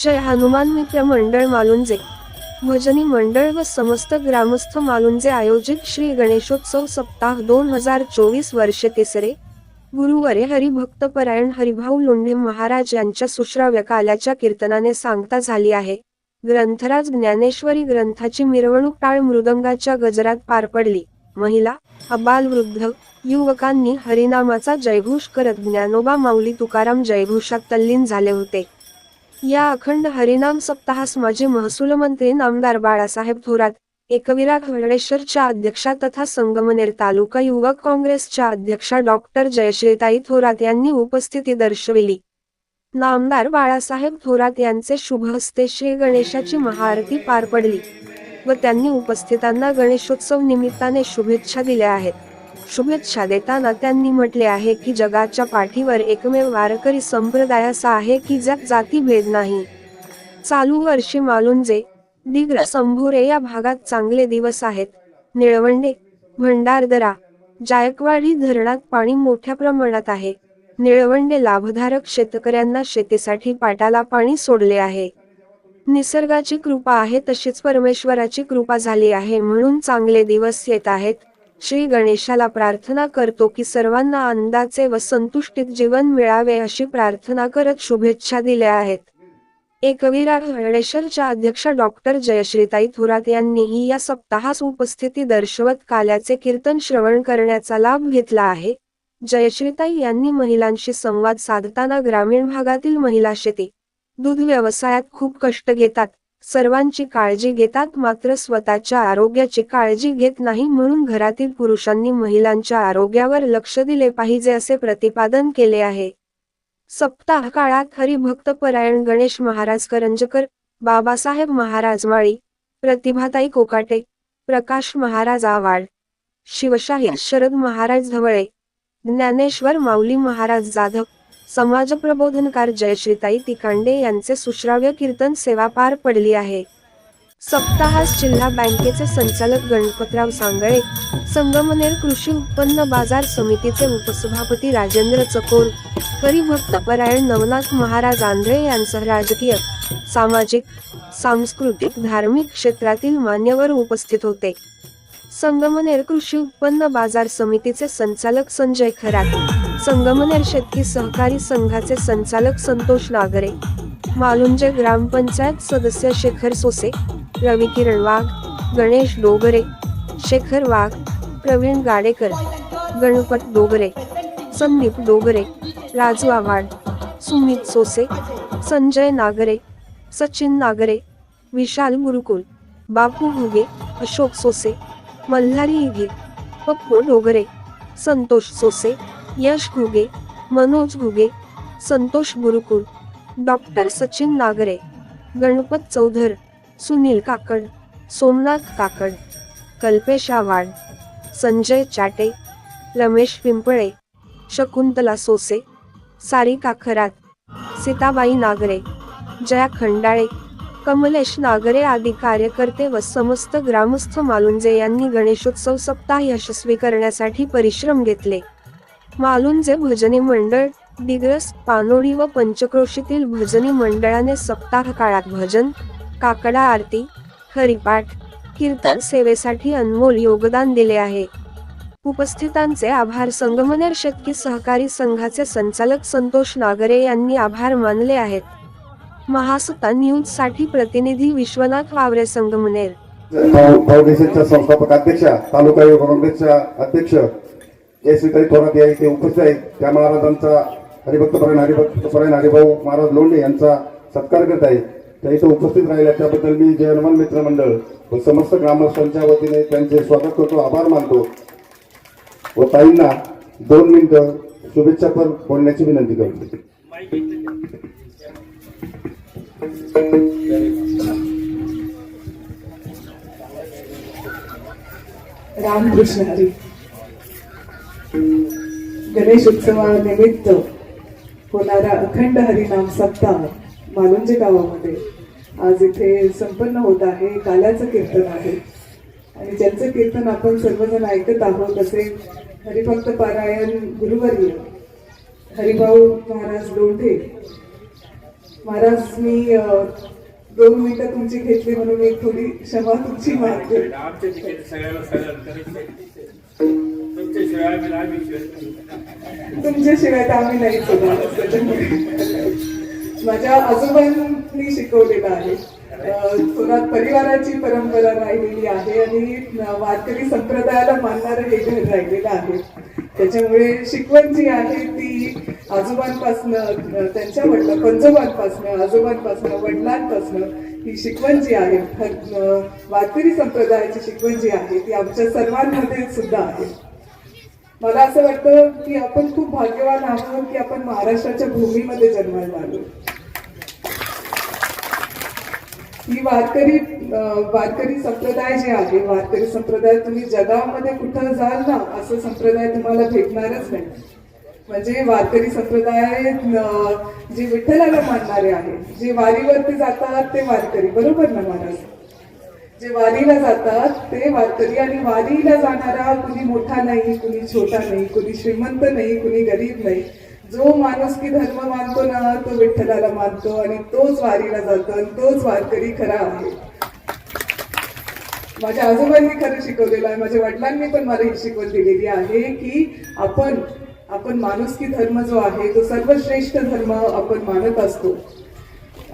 जय हनुमान मित्र मंडळ मालुंजे. भजनी मंडळ व समस्त ग्रामस्थ मालुंजे आयोजित श्री गणेशोत्सव सप्ताह दोन हजार चोवीस वर्ष तिसरे. गुरुवारे हरिभक्तपरायण हरिभाऊ लोंढे महाराज यांच्या सुश्राव्य काल्याच्या कीर्तनाने सांगता झाली आहे. ग्रंथराज ज्ञानेश्वरी ग्रंथाची मिरवणूक टाळ मृदंगाच्या गजरात पार पडली. महिला अबाल वृद्ध युवकांनी हरिनामाचा जयघोष करत ज्ञानोबा माऊली तुकाराम जयघोषात तल्लीन झाले होते. या अखंड हरिनाम सप्ताहास माजी महसूल मंत्री नामदार बाळासाहेब थोरात एकविरा घडळेश्वरच्या अध्यक्षा तथा संगमनेर तालुका युवक काँग्रेसच्या अध्यक्षा डॉक्टर जयश्रीताई थोरात यांनी उपस्थिती दर्शविली. नामदार बाळासाहेब थोरात यांचे शुभ हस्ते श्री गणेशाची महाआरती पार पडली व त्यांनी उपस्थितांना गणेशोत्सव निमित्ताने शुभेच्छा दिल्या आहेत. शुभेच्छा देताना त्यांनी म्हटले आहे की जगाच्या पाठीवर एकमेव वारकरी संप्रदाय असा आहे की ज्यात जातीभेद नाही. चालू वर्षी मालुंजे दिग्र संभोरे या भागात चांगले दिवस आहेत. निळवंडे भंडारदरा जायकवाडी धरणात पाणी मोठ्या प्रमाणात आहे. निळवंडे लाभधारक शेतकऱ्यांना शेतीसाठी पाटाला पाणी सोडले आहे. निसर्गाची कृपा आहे तशीच परमेश्वराची कृपा झाली आहे म्हणून चांगले दिवस येत आहेत. श्री गणेशाला प्रार्थना करतो की सर्वांना आनंदाचे व संतुष्टीत जीवन मिळावे अशी प्रार्थना करत शुभेच्छा दिल्या आहेत. एकवीरा गणेशरच्या अध्यक्ष डॉक्टर जयश्रीताई थोरात यांनीही या सप्ताहास उपस्थिती दर्शवत काल्याचे कीर्तन श्रवण करण्याचा लाभ घेतला आहे. जयश्रीताई यांनी महिलांशी संवाद साधताना ग्रामीण भागातील महिला शेती दूध व्यवसायात खूप कष्ट घेतात. सर्वांची काळजी घेतात मात्र स्वतःच्या आरोग्याची काळजी घेत नाही म्हणून घरातील पुरुषांनी महिलांच्या आरोग्यावर लक्ष दिले पाहिजे असे प्रतिपादन केले आहे. सप्ताह काळात हरिभक्त परायण गणेश महाराज करंजकर बाबासाहेब महाराज माळी प्रतिभाताई कोकाटे प्रकाश महाराज आवाड शिवशाही शरद महाराज धवळे ज्ञानेश्वर माऊली महाराज जाधव समाज प्रबोधनकार जयश्रीताई तिकांडे यांचे सुश्राव्य कीर्तन सेवा पार पडली आहे. सप्ताहास जिल्हा बँकेचे संचालक गणपतराव सांगळे संगमनेर कृषी उत्पन्न बाजार समितीचे उपसभापती राजेंद्र चकोर हरिभक्तपरायण नवनाथ महाराज आंधळे यांसह राजकीय सामाजिक सांस्कृतिक धार्मिक क्षेत्रातील मान्यवर उपस्थित होते. संगमनेर कृषी उत्पन्न बाजार समितीचे संचालक संजय खरात संगमनेर शेतकी सहकारी संघाचे संचालक संतोष नागरे मालुंजे ग्रामपंचायत सदस्य शेखर सोसे रवी किरण वाघ गणेश डोगरे शेखर वाघ प्रवीण गाडेकर गणपत डोगरे संदीप डोगरे राजू आव्हाड सुमित सोसे संजय नागरे सचिन नागरे विशाल गुरुकुल बापू भुगे अशोक सोसे मल्हारी इघे पप्पू डोगरे संतोष सोसे यश घुगे मनोज घुगे संतोष गुरुकुल डॉक्टर सचिन नागरे गणपत चौधर सुनील काकड सोमनाथ काकड कल्पेश आव्हाड संजय चाटे रमेश पिंपळे शकुंतला सोसे सारिका खरात सीताबाई नागरे जया खंडाळे कमलेश नागरे आदी कार्यकर्ते व समस्त ग्रामस्थ मालुंजे यांनी गणेशोत्सव सप्ताह यशस्वी करण्यासाठी परिश्रम घेतले. मालुंजे भजनी मंडळ दिग्रस पानोडी व पंचक्रोशीतील भजनी मंडळाने सप्ताह काळात भजन काकडा आरती हरिपाठ कीर्तन सेवेसाठी अनमोल योगदान दिले आहे. उपस्थितांचे आभार संगमनेर शेतकी सहकारी संघाचे संचालक संतोष नागरे यांनी आभार मानले आहेत. महासुता न्यूजसाठी प्रतिनिधी विश्वनाथ वावरे संगमनेर फाउंडेशनच्या संस्थापक अध्यक्षा तालुका युवक काँग्रेसच्या अध्यक्ष जयश्रीताई थोरात या इथे उपस्थित आहेत. त्या महाराजांचा हरिभक्तपरायण हरिभक्तपरायण हरिभाऊ महाराज लोंढे यांचा सत्कार करत आहे त्या इथे उपस्थित राहिल्या. त्याबद्दल मी जय हनुमान मित्र मंडळ व समस्त ग्रामस्थांच्या वतीने त्यांचे स्वागत करतो आभार मानतो. व ताईंना दोन मिनिटं शुभेच्छापर बोलण्याची विनंती करतो. रामकृष्ण हरी. गणेश उत्सवानिमित्त होणारा अखंड हरिनाम सप्ताह मालुंजे गावामध्ये आज इथे संपन्न होत आहे. काल्याचं कीर्तन आहे. आणि ज्यांचं कीर्तन आपण सर्वजण ऐकत आहोत असे हरिभक्त पारायण गुरुवर्य हरिभाऊ महाराज लोंढे महाराज मी दोन मिनिटं तुमची घेतली म्हणून मी थोडी क्षमा तुमची मागते. आमच्या तुमच्याशिवाय तर आम्ही नाही माझ्या आजोबांनी शिकवलेलं आहे. थोरात परिवाराची परंपरा राहिलेली आहे आणि वारकरी संप्रदायाला मानणारं हे घर राहिलेलं आहे. त्याच्यामुळे शिकवण जी आहे ती आजोबांपासनं त्यांच्या वडील पंजोबांपासनं आजोबांपासनं वडिलांपासनं ही शिकवण जी आहे वारकरी संप्रदायाची शिकवण जी आहे. ती आमच्या सर्वांमध्ये सुद्धा आहे. मला असं वाटतं की आपण खूप भाग्यवान आहोत की आपण महाराष्ट्राच्या भूमीमध्ये जन्माला आलो. ही वारकरी वारकरी संप्रदाय जे आहे वारकरी संप्रदाय तुम्ही जगामध्ये कुठं जाल ना असं संप्रदाय तुम्हाला भेटणारच नाही. म्हणजे वारकरी संप्रदाय जे विठ्ठलाला मानणारे आहे जे वारीवरती जातात ते वारकरी बरोबर ना महाराज? जे वारीला जातात ते वारकरी आणि वारीला जाणारा कुणी मोठा नाही कुणी छोटा नाही कुणी श्रीमंत नाही कुणी गरीब नाही जो माणूस की धर्म मानतो ना तो विठ्ठलाला मानतो आणि तोच वारीला जातो आणि तोच वारकरी खरा आहे. माझ्या आजोबांनी खरं शिकवलेलं आहे माझ्या वडिलांनी पण मला ही शिकवण दिलेली आहे की आपण आपण माणुसकी धर्म जो आहे तो सर्वश्रेष्ठ धर्म आपण मानत असतो.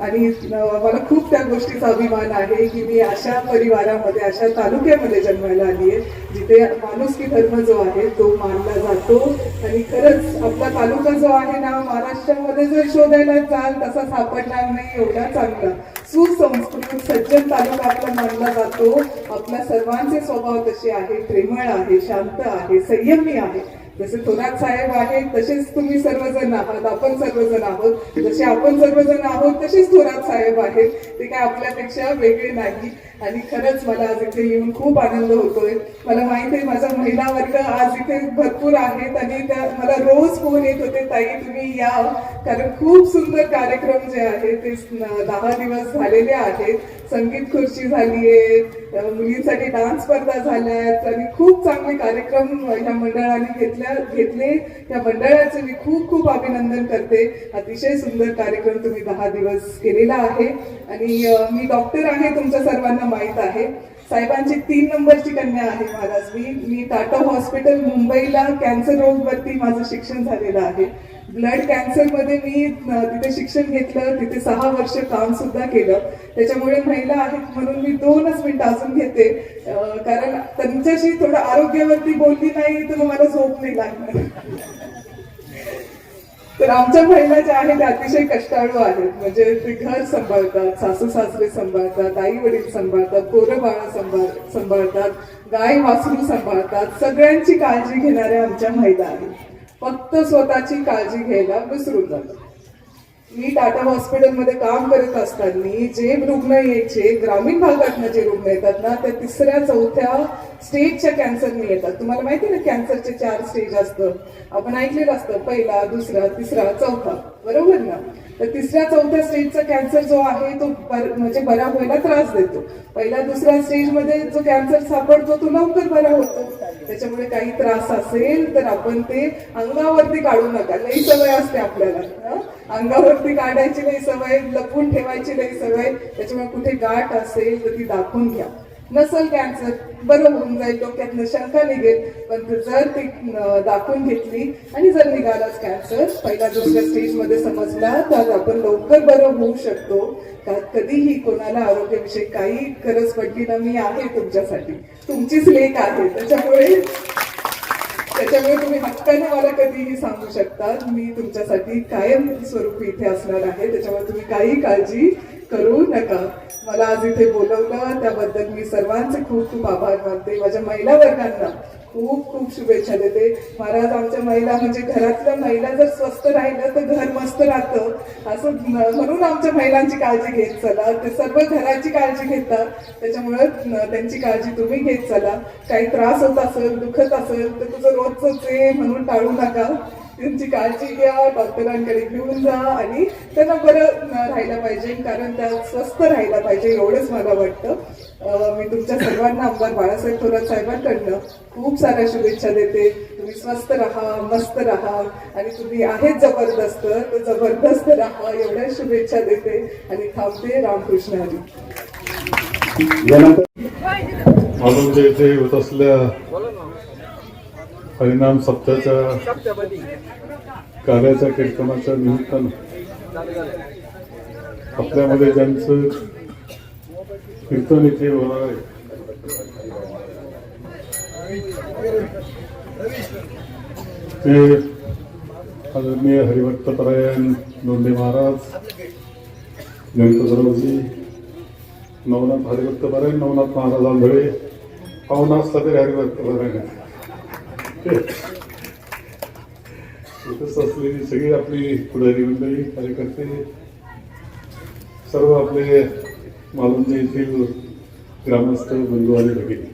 आणि मला खूप त्या गोष्टीचा अभिमान आहे की मी अशा परिवारामध्ये अशा तालुक्यामध्ये जन्मायला आली आहे जिथे माणुसकी धर्म जो आहे तो मानला जातो. आणि खरंच आपला तालुका जो आहे ना महाराष्ट्रामध्ये जर शोधायला जाल तसा सापडणार नाही एवढा चांगला सुसंस्कृत सज्जन तालुका आपला मानला जातो. आपल्या सर्वांचे स्वभाव तसे आहे प्रेमळ आहे शांत आहे संयमी आहे. जसे थोरात साहेब आहेत तसेच तुम्ही सर्वजण आहात. आपण सर्वजण आहोत. जसे आपण सर्वजण आहोत तसेच थोरात साहेब आहेत. ते काय आपल्यापेक्षा वेगळे नाही. आणि खरंच मला आज इथे येऊन खूप आनंद होतोय. मला माहीत आहे माझा महिला वर्ग आज इथे भरपूर आहेत आणि त्या मला रोज फोन येत होते ताई तुम्ही या. कारण खूप सुंदर कार्यक्रम जे आहे ते दहा दिवस झालेले आहेत. संगीत खुर्ची झाली आहे मुलींसाठी डान्स स्पर्धा झाल्या आहेत आणि खूप चांगले कार्यक्रम ह्या मंडळाने घेतल्या घेतले. या मंडळाचे मी खूप खूप अभिनंदन करते. अतिशय सुंदर कार्यक्रम तुम्ही दहा दिवस केलेला आहे. आणि मी डॉक्टर आहे तुमच्या सर्वांना माहीत आहे. साहेबांची तीन नंबरची कन्या आहे महाराज. मी मी टाटा हॉस्पिटल मुंबईला कॅन्सर रोगवरती माझं शिक्षण झालेलं आहे. ब्लड कॅन्सरमध्ये मी तिथे शिक्षण घेतलं तिथे सहा वर्ष काम सुद्धा केलं. त्याच्यामुळे महिला आहेत म्हणून मी दोनच मिनिटं अजून घेते. कारण त्यांच्याशी थोडं आरोग्यावरती बोलली नाही तर मला झोप नाही लागणार. तर आमच्या महिला ज्या आहेत त्या अतिशय कष्टाळू आहेत. म्हणजे ते घर सांभाळतात सासू सासरे सांभाळतात आई वडील सांभाळतात पोरं बाळा सांभाळ सांभाळतात गाय वासरू सांभाळतात. सगळ्यांची काळजी घेणाऱ्या आमच्या महिला आहेत. फक्त स्वतःची काळजी घ्यायला विसरून जातात मी टाटा हॉस्पिटलमध्ये काम करत असताना जे रुग्ण यायचे ग्रामीण भागातनं जे रुग्ण येतात ना ते तिसऱ्या चौथ्या स्टेजच्या कॅन्सरने येतात. तुम्हाला माहिती ना कॅन्सरचे चार स्टेज असतं. आपण ऐकलेलं असतं पहिला दुसरा तिसरा चौथा. बरोबर ना? तर तिसऱ्या चौथ्या स्टेजचा कॅन्सर जो आहे तो बर- म्हणजे बरा व्हायला त्रास देतो. पहिल्या दुसऱ्या स्टेजमध्ये जो कॅन्सर सापडतो तो लवकर बरा होतो. त्याच्यामुळे काही त्रास असेल तर आपण ते अंगावरती काढू नका. लई सवय असते आपल्याला. अंगावरती काढायची नाही सवय लपवून ठेवायची नाही सवय. त्याच्यामुळे कुठे गाठ असेल तर ती दाखवून घ्या. नसल कॅन्सर बरं होऊन जाईल डोक्यातनं शंका निघेल. पण जर ती दाखवून घेतली आणि जर निघालाच कॅन्सर पहिल्या दुसऱ्या स्टेजमध्ये समजला तर आपण लवकर बरं होऊ शकतो. का कधीही कोणाला आरोग्याविषयी काही गरज पडली ना मी आहे तुमच्यासाठी. तुमचीच लेख आहे. त्याच्यामुळे त्याच्यामुळे तुम्ही हक्काने मला कधीही सांगू शकता. मी तुमच्यासाठी कायम स्वरूपी इथे असणार आहे. त्याच्यामुळे तुम्ही काही काळजी करू नका. मला आज इथे बोलवलं त्याबद्दल मी सर्वांचे खूप खूप आभार मानते. माझ्या महिला वर्गांना खूप खूप शुभेच्छा देते. महाराज आमच्या महिला म्हणजे घरातल्या महिला जर स्वस्त राहिलं तर घर मस्त राहतं. असं म्हणून आमच्या महिलांची काळजी घेत चला. ते सर्व घराची काळजी घेतात. त्याच्यामुळे त्यांची काळजी तुम्ही घेत चला. काही त्रास होत असेल दुखत असेल तर तुझं रोजचं आहे म्हणून टाळू नका. त्यांची काळजी घ्या डॉक्टरांकडे घेऊन जा आणि त्यांना बरं राहायला पाहिजे कारण त्या स्वस्थ राहायला पाहिजे एवढंच मला वाटतं. मी तुमच्या सर्वांना आमदार बाळासाहेब थोरात साहेबांकडनं खूप साऱ्या शुभेच्छा देते. तुम्ही स्वस्त राहा मस्त राहा आणि तुम्ही आहेत जबरदस्त तर जबरदस्त राहा एवढ्या शुभेच्छा देते आणि थांबते रामकृष्ण हरी. यानंतर इथे होत असल्या परिणाम सप्ताहाच्या कार्याच्या कीर्तनाच्या निमित्तानं आपल्यामध्ये ज्यांचं कीर्तन इथे होणार आहे ते आदरणीय हरिभट्टपरायण लोंढे महाराज गणपतरावजी नवनाथ हरिभक्तपरायण नवनाथ महाराज आंधळे पाहुणा असला तरी असलेली सगळी आपली पुढारी मंडळी कार्यकर्ते सर्व आपले मालवणचे येथील ग्रामस्थ बंधू आणि भगिनी.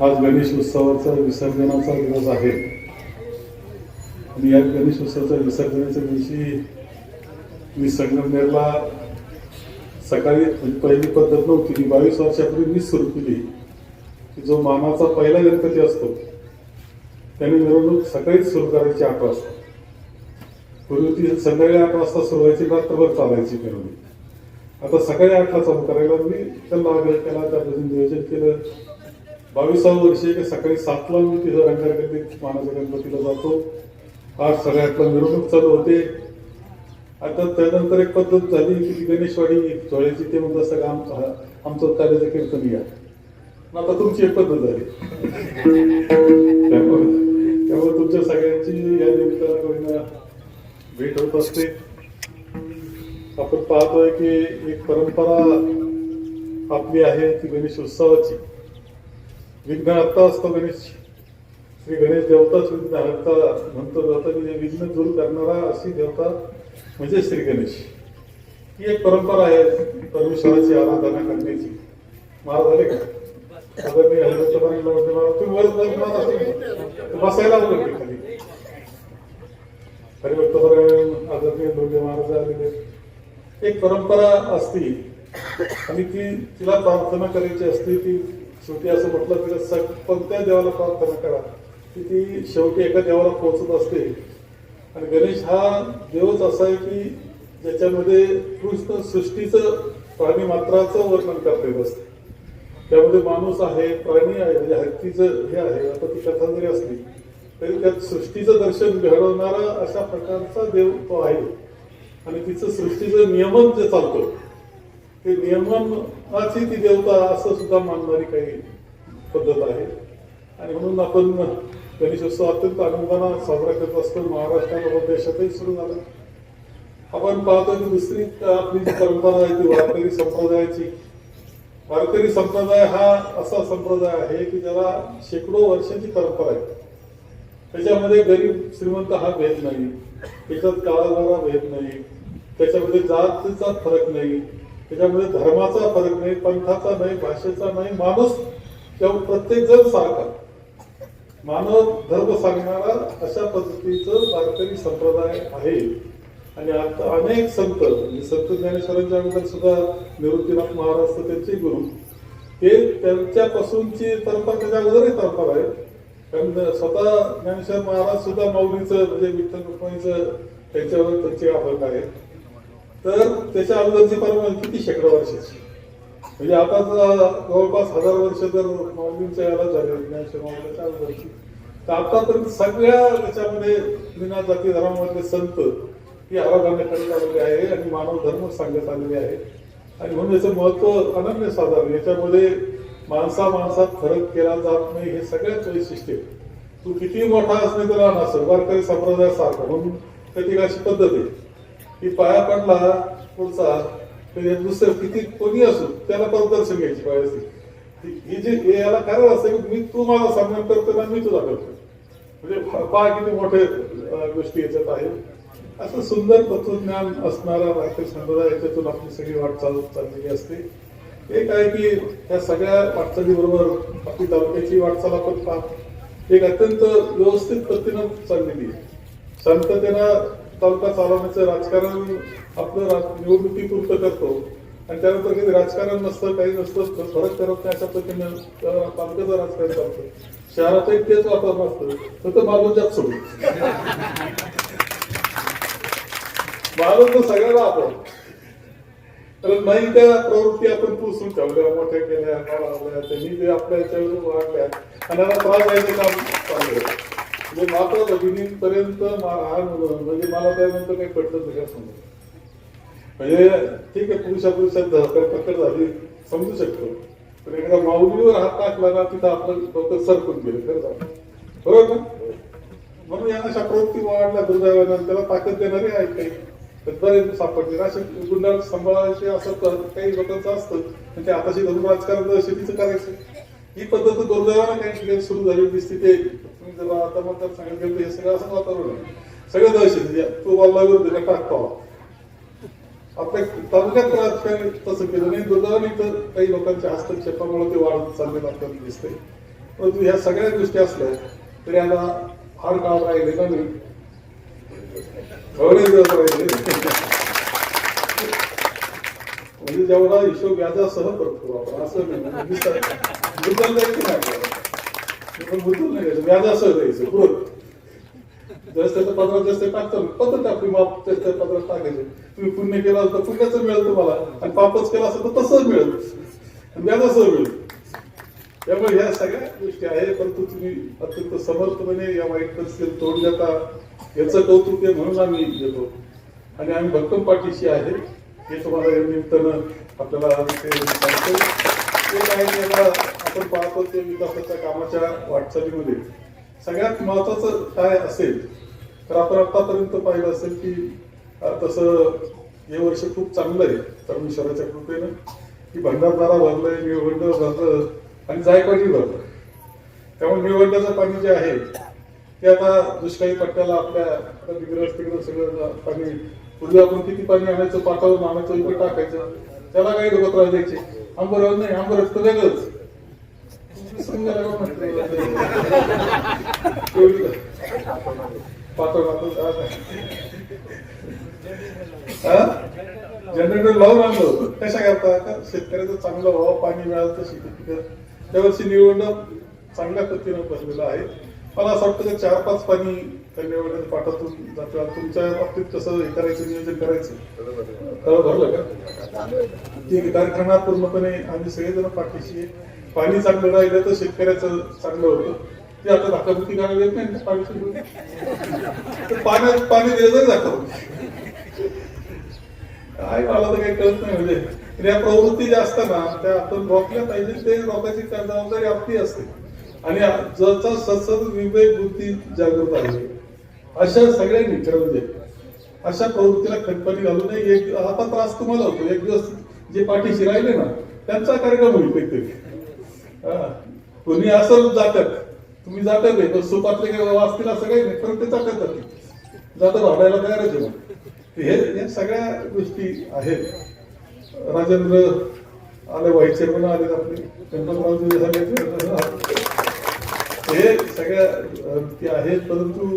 आज गणेश उत्सवाचा विसर्जनाचा दिवस आहे. आणि या गणेश उत्सवाच्या विसर्जनाच्या दिवशी मी संगमनेरला सकाळी म्हणजे पहिली पद्धत नव्हती ती बावीस वर्षापूर्वी मी सुरू केली. की जो मानाचा पहिला गणपती असतो त्याने मिरवणूक सकाळीच सुरू करायची आठ वाजता. पूर्वी ती संध्याकाळी आठ वाजता सुरू व्हायची रात्रभर चालायची मिरवणूक. आता सकाळी आठला चालू करायला मी त्यांना आग्रह केला त्यापासून नियोजन केलं. बावीसावं वर्षी की सकाळी सातला मी तिथं रंगारगल्लीत मानाच्या गणपतीला जातो. आठ साडेआठला मिरवणूक चालू होते. आता त्यानंतर एक पद्धत झाली की ती गणेशवाडी जोळ्याची ते म्हणत असतं का आमचं आमचं कार्याचं कीर्तन या. आता तुमची एक पद्धत झाली. त्यामुळे त्यामुळे तुमच्या सगळ्यांची या निमित्तानं भेट होत असते. आपण पाहतोय की एक परंपरा आपली आहे ती गणेश उत्सवाची. विघ्न आत्ता असतो गणेश. श्री गणेश देवताच विघ्नहर्ता म्हणतो जातं. की म्हणजे विघ्न दूर करणारा अशी देवता म्हणजे श्री गणेश. ही एक परंपरा आहे परमेश्वराची आराधना करण्याची. महाराज झाले का? आता मी हरिभक्तपणाला म्हणते महाराज तुम्ही वर वर म्हणत असेल, बसायला वगैरे खाली हरिभक्तपरायण आदरणीय दोघे महाराज आलेले एक परंपरा असती आणि ती तिला प्रार्थना करायची असते ती शेवटी असं म्हटलं तर सग कोणत्या देवाला प्रार्थना करा. की ती शेवटी एका देवाला पोहोचत असते. आणि गणेश हा देवच असा आहे की ज्याच्यामध्ये कृष्ण सृष्टीचं प्राणी मात्राचं वर्णन करता येत असते त्यामध्ये माणूस आहे प्राणी आहे म्हणजे हत्तीचं हे आहे आता ती कथा जरी असली तरी त्यात सृष्टीचं दर्शन घडवणारा अशा प्रकारचा देव तो आहे. आणि तिचं सृष्टीचं नियमन जे चालतं ते नियमनाची ती देवता असं सुद्धा मानणारी काही पद्धत आहे. आणि म्हणून आपण गणेशोत्सव अत्यंत आनंदानं साजरा करत असतो. महाराष्ट्राला देशातही सुरू झालं. आपण पाहतो की दुसरी आपली जी परंपरा आहे ती वारकरी संप्रदायाची वारकरी संप्रदाय हा असा संप्रदाय आहे की ज्याला शेकडो वर्षाची परंपरा आहे. त्याच्यामध्ये गरीब श्रीमंत हा भेद नाही त्याच्यात काळागारा भेद नाही त्याच्यामध्ये जातीचा फरक नाही त्याच्यामध्ये धर्माचा फरक नाही पंथाचा नाही भाषेचा नाही माणूस त्यावर प्रत्येक जण सारखा मानव धर्म सांगणारा अशा पद्धतीचं वारकरी संप्रदाय आहे. आणि आता अनेक संत म्हणजे संत ज्ञानेश्वरांच्या अगोदर सुद्धा निवृत्तीनाथ महाराज तर त्यांचे गुरु. ते त्यांच्यापासूनची परंपरा त्याच्या अगोदरही परंपरा आहे कारण स्वतः ज्ञानेश्वर महाराज सुद्धा माऊलीचं म्हणजे विठ्ठल रुक्माईचं त्यांच्यावर त्यांचे आवड आहे तर त्याच्या अगोदरची परंपरा किती? शेकडो वर्षाची. म्हणजे आता जवळपास हजार वर्ष जर माऊलींच्या याला झाले ज्ञानेश्वर माऊलीच्या अगोदरची तर आतापर्यंत सगळ्या त्याच्यामध्ये विना जाती धर्मामधले संत ही आराधना करण्यात आलेली आहे आणि मानव धर्म सांगण्यात आलेले आहे. आणि म्हणून याचं महत्त्व अनन्य साधारण. याच्यामध्ये माणसा माणसात फरक केला जात नाही हे सगळ्यात वैशिष्ट्य तू किती मोठा असणे तर नसेल वारकरी संप्रदायासारखा. म्हणून त्याची अशी पद्धत आहे. की पाया पडला पुढचा दुसरं किती कोणी असो त्याला प्रदर्शन घ्यायची पाहिजे. असते ही जे हे याला कारण असतं की मी तू मला सन्मान करतो ना मी तुझा करतो. म्हणजे पहा किती मोठे गोष्टी याच्यात आहेत. असं सुंदर तत्वज्ञान असणारा वारकरी संप्रदाय याच्यातून आपली सगळी वाटचाल चाललेली असते. एक आहे की या सगळ्या वाटचालीबरोबर आपली तालुक्याची वाटचाल आपण पाहतो. एक अत्यंत व्यवस्थित पद्धतीनं चाललेली आहे. शांततेनं तालुका चालवण्याचं राजकारण आपलं निवडणुकी निवडणुकीपुरतं करतो. आणि त्यानंतर काही राजकारण नसतं काही नसतं फरक करत नाही अशा पद्धतीनं तालुक्याचं राजकारण चालतं. शहराचं तेच वातावरण असतं. तर मागून जात सोडू तर सगळ्याला आपण तर नाही त्या प्रवृत्ती आपण पुसून ठेवल्या मोठ्या केल्या त्यांनी ते आपल्या याच्यावर वाढल्या. आणि त्यांना त्रास द्यायचं काम चाललं म्हणजे मात्र भगिनींपर्यंत म्हणजे मला त्यानंतर काही पडलं नाही असं म्हणजे ठीक आहे पुरुषा पुरुषात धरपकड झाली समजू शकतो. पण एखादा माऊलीवर हात टाकला ना तिथं आपलं डोकं सरकून गेलं खरं बरोबर ना? म्हणून या अशा प्रवृत्ती वाढल्या दुर्दैवानं त्याला ताकद देणारे आहेत काही. तर बरेच सापडले असे गुंडा सांभाळायचे असं तर काही लोकांचं असतं. पण ते आताशी धरून राजकारण शेतीचं करायचं. ही पद्धत दुर्दैवानं काही ठिकाणी सुरू झाली दिसते ते. तुम्ही जर आता मतदार सांगितलं हे सगळं असं वातावरण आहे. सगळं दहशत तो वाल्ला विरुद्ध टाकतो आपल्या तालुक्यात राजकारण तसं केलं नाही. दुर्दैवाने तर काही लोकांच्या हस्तक्षेपामुळे ते वाढत चाललेलं आपल्याला दिसतंय. परंतु ह्या सगळ्या गोष्टी असल्या तरी आता फार काळ राहिले का नाही. म्हणजे जेवढा हिशोब व्याजासह करतो आपण असं मुद्दल द्यायचं नाही पण मुद्दल नाही द्यायचं व्याजासह द्यायचं बरोबर जसं त्याचं पत्रात जास्त टाकतो पत्र पद्धत आपली माप त्याच्या पत्रात टाकायचं तुम्ही पुण्य केलं तर पुण्याचं मिळेल तुम्हाला आणि पापच केलं असेल तर तसंच मिळेल. आणि व्याजासह मिळेल. त्यामुळे ह्या सगळ्या गोष्टी आहेत परंतु तुम्ही अत्यंत समर्थपणे या वाईट परिस्थितीत तोड देता. याचं कौतुक आहे म्हणून आम्ही देतो आणि आम्ही भक्कम पाठीशी आहे. हे तुम्हाला या निमित्तानं आपल्याला ते सांगतो. ते काय याला आपण पाहतो ते विकासाच्या कामाच्या वाटचालीमध्ये. सगळ्यात महत्वाचं काय असेल तर आपण आतापर्यंत पाहिलं असेल की तसं हे वर्ष खूप चांगलं आहे. परमेश्वराच्या कृपेनं. की भंडारदारा भरलंय निळवंड भरलं आणि जायकवाडी भरलं त्यामुळे निवडण्याचं पाणी जे आहे ते आता दुष्काळी पट्ट्याला आपल्या तिकडं तिकडं सगळं पाणी पूर्वी आपण किती पाणी आणायचं पाटावरून आणायचं इकडे टाकायचं त्याला काही लोक त्रास द्यायचे. आंबर नाही आंबर तर वेगळंच. जनरेटर लावून आणलो कशा करता? का शेतकऱ्याचं चांगलं व्हावं पाणी मिळालं तर शेती पिकं त्यावर्षी निवडणूक चांगल्या पद्धतीनं भरलेलं आहे. मला असं वाटतं की चार पाच पाणी त्या निवडण्याच्या पाठातून जातं. तुमच्या बाबतीत कसं हे करायचं नियोजन करायचं. तळ भरलं का? ठीक आहे. कार्यक्रमात पूर्णपणे आम्ही सगळेजण पाठीशी पाणी चांगलं राहिलं तर शेतकऱ्याचं चांगलं होतं. ते आता धक्काबुक्की करायला येत नाही पाणी पाण्यात पाणी द्यायचं तरी काय मला तर काही कळत नाही म्हणजे. या प्रवृत्ती ज्या असतात ना त्या आपण रोखल्या पाहिजे ते रोखायची जबाबदारी आपली असते. आणि जसा सतत विवेक बुद्धी जागृत आहे अशा सगळ्यांनी ठरवले अशा प्रवृत्तीला खतपाणी घालू नये. एक आता त्रास तुम्हाला होतो. एक दिवस जे पाठीशी राहिले ना त्यांचा कार्यक्रम होईल काहीतरी. हा. कोणी असं जातात. तुम्ही जातात आहे पण सुपातले काही वाचतील असं काही नाही ते जातात जातात जातात भाडायला तयारच आहे हे सगळ्या गोष्टी आहेत. राजेंद्र आले व्हाईस चेअरमन आले आपले. गणपतराव झाले हे सगळ्या आहेत परंतु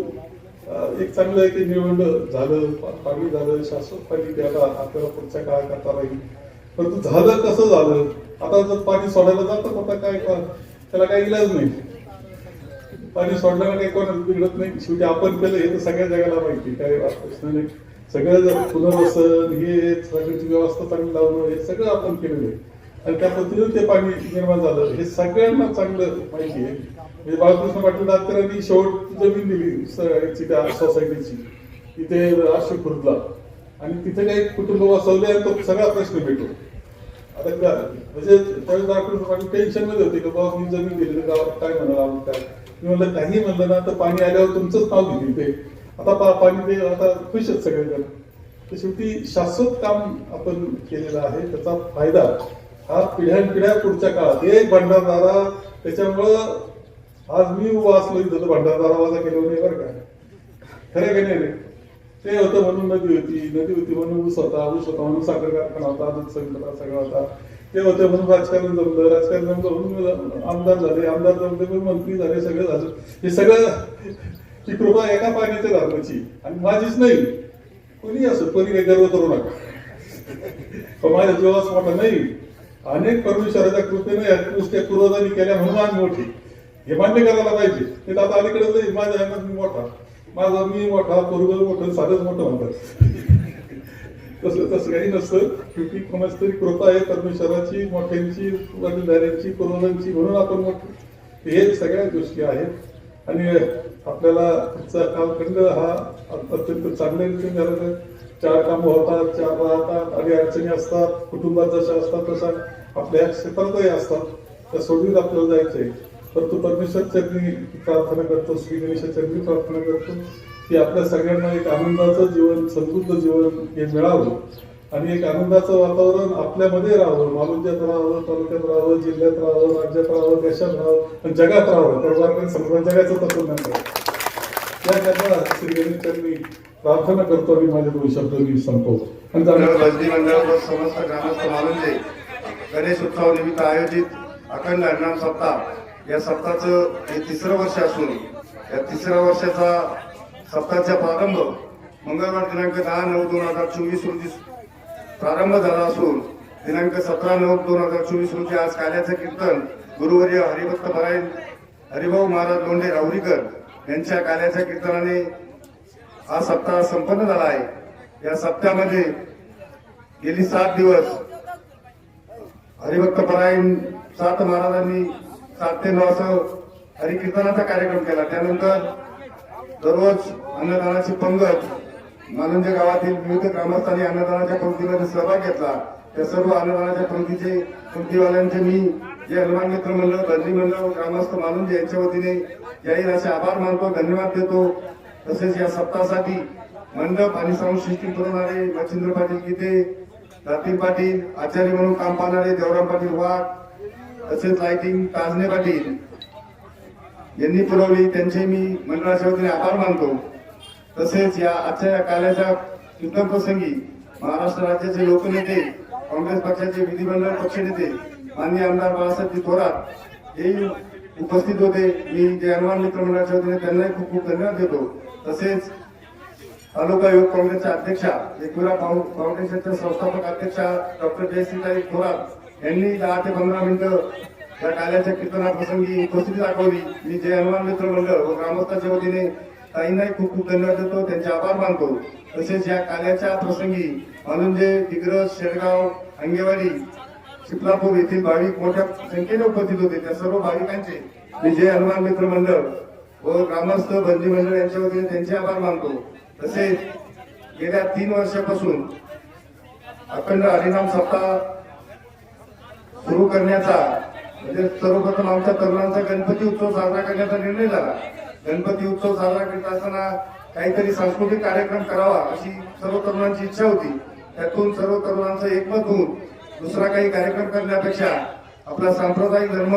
एक चांगलं आहे की निवड झालं पाणी झालं शाश्वत पाणी द्यायला आपल्याला पुढच्या काळात करता राहील. परंतु झालं कसं झालं? आता जर पाणी सोडायला जातं आता काय त्याला काही इलाज नाही. पाणी सोडल्याला काही कोणाला बिघडत नाही. शेवटी आपण केलं हे तर सगळ्या जगाला माहिती काय प्रश्न नाही. सगळं पुनर्वसन हे सगळ्याची व्यवस्था चांगली लावणं हे सगळं आपण केलेलं आहे. आणि त्या पद्धतीनं ते पाणी निर्माण झालं. हे सगळ्यांना चांगलं माहिती आहे. म्हणजे बाळकृष्ण पाटील दातकरांनी शेवट जमीन दिली स- त्या सोसायटीची तिथे अशोक खुर्दला. आणि तिथे काही कुटुंब वसवले आणि तो सगळा प्रश्न भेटतो आता काय? म्हणजे त्यावेळेस बाळकृष्ण पाटील टेन्शनमध्ये होते की बाबा मी जमीन दिली गावात काय म्हणाल आपण काय? मी म्हणलं काही म्हणलं ना तर पाणी आल्यावर तुमचंच नाव घेतील ते. आता पा- पाणी ते आता खुशच सगळेजण. तर शेवटी शाश्वत काम आपण केलेलं आहे त्याचा फायदा हा पिढ्यानपिढ्या पुढच्या काळात. एक भंडारदारा त्याच्यामुळं आज मी उभा असलो इथं भंडारदारा वाजा केलं नाही बरं का? खरं का नाही रे? ते होतं म्हणून नदी होती. नदी होती म्हणून ऊस होता ऊस होता म्हणून साखर कारखाना होता दूध संकटा सगळा होता. ते होते म्हणून राजकारण जमलं. राजकारण जमलं म्हणून आमदार झाले आमदार जमले म्हणून मंत्री झाले सगळं झालं. हे सगळं ही कृपा एका पाण्याच्या धर्माची. आणि माझीच नाही. कोणी असो कोणी काही गर्व करू नका. माझ्या जीवास मोठा नाही. अनेक परमेश्वराच्या कृपेने नुसत्या पूर्वजांनी केल्या म्हणून आम्ही मोठी. हे मान्य करायला पाहिजे. ते तर आता अलीकडे नाही. माझ्या अंगात मी मोठा. माझा मी मोठा पूर्वज मोठं साधंच मोठं म्हणतात. तसं तसं काही नसतं. शेवटी कोणाच तरी कृपा आहे परमेश्वराची मोठ्यांची वडीलधाऱ्यांची पूर्वजांची म्हणून आपण मोठे. हे सगळ्या गोष्टी आहेत. आणि आपल्याला तुमचा कालखंड हा अत्यंत चांगल्या रीतीने झाला चार कामं होतात चार राहतात आणि अडचणी असतात कुटुंबात जशा असतात तशा आपल्या क्षेत्रातही असतात. त्या सोडून आपल्याला जायचंय. परंतु परमेश्वर चरणी प्रार्थना करतो श्री गणेशा चरणी प्रार्थना करतो की आपल्या सगळ्यांना एक आनंदाचं जीवन समृद्ध जीवन हे मिळावं. आणि एक आनंदाचं वातावरण आपल्यामध्ये राहावं. मालुंज्यात राहावं तालुक्यात राहावं जिल्ह्यात राहावं राज्यात राहावं देशात राहावं आणि जगात राहावं. तर वारकरी समजा जगाचं तत्वज्ञान त्याकरता श्री गणेशांनी प्रार्थना करतो आणि माझे दोन शब्द मी संपवतो आणि भजनी मंडळ व समस्त ग्रामस्थ मालुंजे गणेश उत्सव निमित्त आयोजित अखंड हरिनाम सप्ताह. या सप्ताहाचं हे तिसरं वर्ष असून या तिसऱ्या वर्षाचा सप्ताहाचा प्रारंभ मंगळवार दिनांक दहा नऊ दोन हजार चोवीस रोजी प्रारंभ झाला असून दिनांक सतरा नऊ दोन हजार चोवीस रोजी आज काल्याचं कीर्तन गुरुवर्य हरिभक्त परायण हरिभाऊ महाराज लोंढे राहुरीकर यांच्या काल्याच्या कीर्तनाने हा सप्ताह संपन्न झाला आहे. या सप्त्यामध्ये गेली सात दिवस हरिभक्त परायण सात महाराजांनी सात ते नऊ असं हरिकीर्तनाचा कार्यक्रम केला. त्यानंतर दररोज अन्नदानाची पंगत मालंजे गावातील विविध ग्रामस्थांनी अन्नदानाच्या पंक्तीमध्ये सहभाग घेतला. त्या सर्व अन्नदानाच्या पंक्तीचे पंक्तीवाल्यांचे मी जे हनुमान मित्र मंडळ बदली मंडळ व ग्रामस्थ मालुंजे यांच्या वतीने जाहीर असे आभार मानतो धन्यवाद देतो. तसेच या सप्ताहासाठी मंडप आणि साऊंड सिस्टीम पुरवणारे मच्छिंद्र पाटील गीते रात्री पाटील आचार्य म्हणून काम पाहणारे देवराम पाटील वाघ तसेच लाइटिंग ताजने पाटील यांनी पुरवली. त्यांचे मी मंडळाच्या वतीने आभार मानतो. तसेच या आजच्या या काल्याच्या कीर्तन प्रसंगी महाराष्ट्र राज्याचे लोकनेते काँग्रेस पक्षाचे विधिमंडळ पक्षनेते माननीय आमदार बाळासाहेब थोरात हे उपस्थित होते. मी जे हनुमान मित्र मंडळाच्या वतीने त्यांनाही खूप खूप धन्यवाद देतो. तसेच तालुका युवक काँग्रेसच्या अध्यक्षा एकविरा फाउंडेशनच्या संस्थापक अध्यक्षा डॉक्टर जयश्रीताई थोरात यांनी दहा ते पंधरा मिनिटं या काल्याच्या कीर्तनाप्रसंगी उपस्थिती दाखवली. मी जय हनुमान मित्र मंडळ व ग्रामस्थांच्या वतीने ताईंनाही खूप खूप धन्यवाद देतो त्यांचे आभार मानतो. तसेच या काल्याच्या प्रसंगी मालुंजे दिग्रज शेडगाव अंगेवाडी शिपलापूर येथील भाविक मोठ्या संख्येने उपस्थित होते. त्या सर्व भाविकांचे मी जय हनुमान मित्र मंडळ व ग्रामस्थ बंदी मंडळ यांच्या वतीने त्यांचे आभार मानतो. तसेच गेल्या तीन वर्षापासून अखंड हरिनाम सप्ताह सुरू करण्याचा म्हणजे सर्वप्रथम आमच्या तरुणांचा गणपती उत्सव साजरा करण्याचा निर्णय झाला. गणपती उत्सव साजरा करीत असताना काहीतरी सांस्कृतिक कार्यक्रम करावा अशी सर्व तरुणांची इच्छा होती. त्यातून सर्व तरुणांचं एकमत होऊन दुसरा काही कार्यक्रम करण्यापेक्षा आपला सांप्रदायिक धर्म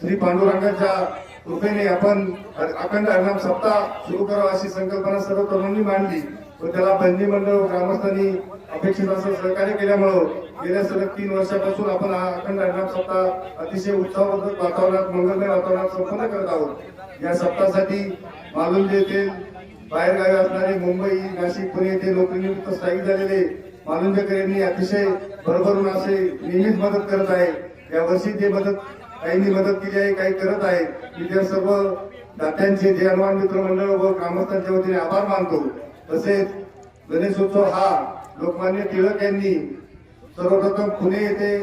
श्री पांडुरंगाच्या कृपेने आपण अखंड हरिनाम सप्ताह सुरू करावा अशी संकल्पना सर्व तरुणांनी मांडली व त्याला बंदी मंडळ व ग्रामस्थांनी अपेक्षित असं सहकार्य केल्यामुळं गेल्या सलग तीन वर्षापासून आपण हा अखंड हरिनाम सप्ताह अतिशय उत्साहवर्धक वातावरणात मंगलमय वातावरणात संपन्न करत आहोत. या सप्ताहासाठी मालुंजे येथे बाहेरगावी असणारे मुंबई नाशिक पुणे येथे नोकरीनिमित्त स्थायिक झालेले मालुंजकर यांनी अतिशय भरभरून असे नेहमीच मदत करत आहे. या वर्षी ते मदत काहींनी मदत केली आहे काही करत आहे मी त्या सर्व दात्यांचे जे हनुमान मित्र मंडळ व ग्रामस्थांच्या वतीने आभार मानतो. तसेच गणेशोत्सव हा लोकमान्य टिळक यांनी सर्वप्रथम पुणे येथे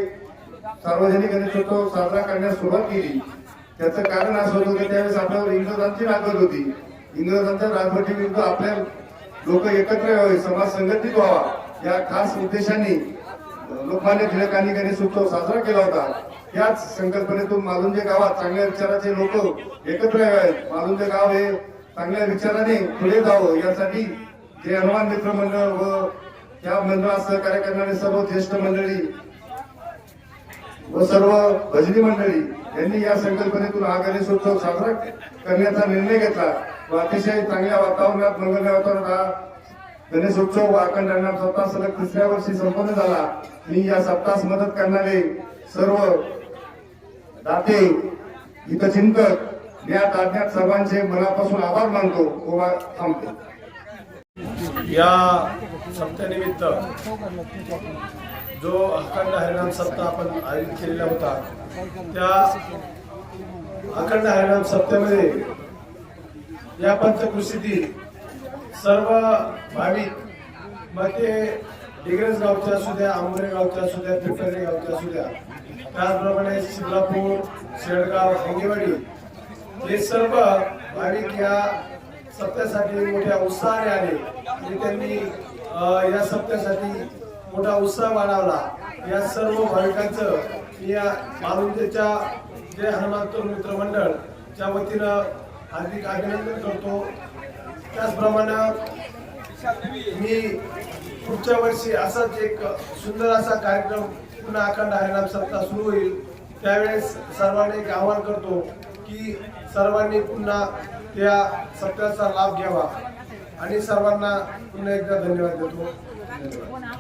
सार्वजनिक गणेशोत्सव साजरा करण्यास सुरुवात केली. त्याचं कारण असं होतं की त्यावेळेस आपल्यावर इंग्रजांची राजवट होती. इंग्रजांच्या राजवटीविरुद्ध आपल्या लोक एकत्र यावे समाज संघटित व्हावा या खास उद्देशाने लोकमान्य टिळकांनी गणेशोत्सव साजरा केला होता. त्याच संकल्पनेतून मालुंजे गावात चांगल्या विचाराचे लोक एकत्र यावेत मालुंजे गाव हे चांगल्या विचाराने पुढे जावं यासाठी जे हनुमान मित्र मंडळ व या मंडळात सहकार्य करणारे सर्व ज्येष्ठ मंडळी व सर्व भजनी मंडळी यांनी या संकल्पनेतून हा गणेशोत्सव साजरा करण्याचा निर्णय घेतला. व अतिशय चांगल्या वातावरणात मंगल वातावरणात हा गणेशोत्सव अखंड हरिनाम सप्ताह सलग तिसऱ्या वर्षी संपन्न झाला. मी या सप्तास मदत करणारे सर्व दाते हितचिंतक या ताज्ञात सर्वांचे मनापासून आभार मानतो. व थांबतो. या सप्त्यानिमित्त जो अखंड हरिनाम सप्ताह आपण आयोजित केलेला होता त्या अखंड हरिनाम सप्त्यामध्ये या पंचकृषीतील सर्व भाविक मग ते डिग्रज गावचे असू द्या आंबरे गावचे असू द्या पिंपरी गावचे असू द्या त्याचप्रमाणे शिंगणापूर शेडगाव हिंगेवाडी हे सर्व भाविक या सप्त्यासाठी मोठ्या उत्साहाने आले आणि त्यांनी या सप्त्यासाठी मोठा उत्साह वाढवला. या सर्व भाविकांचं या मारुतीच्या जय हनुमान मित्रमंडळच्या मित्र वतीनं हार्दिक अभिनंदन करतो. त्याचप्रमाणे मी पुढच्या वर्षी असाच एक सुंदर असा कार्यक्रम पुन्हा अखंड हरिणाम सप्ताह सुरू होईल. त्यावेळेस सर्वांनी एक आवाहन करतो की सर्वांनी पुन्हा त्या सप्त्याचा लाभ घ्यावा. आणि सर्वांना पुन्हा एकदा धन्यवाद देतो. धन्यवाद.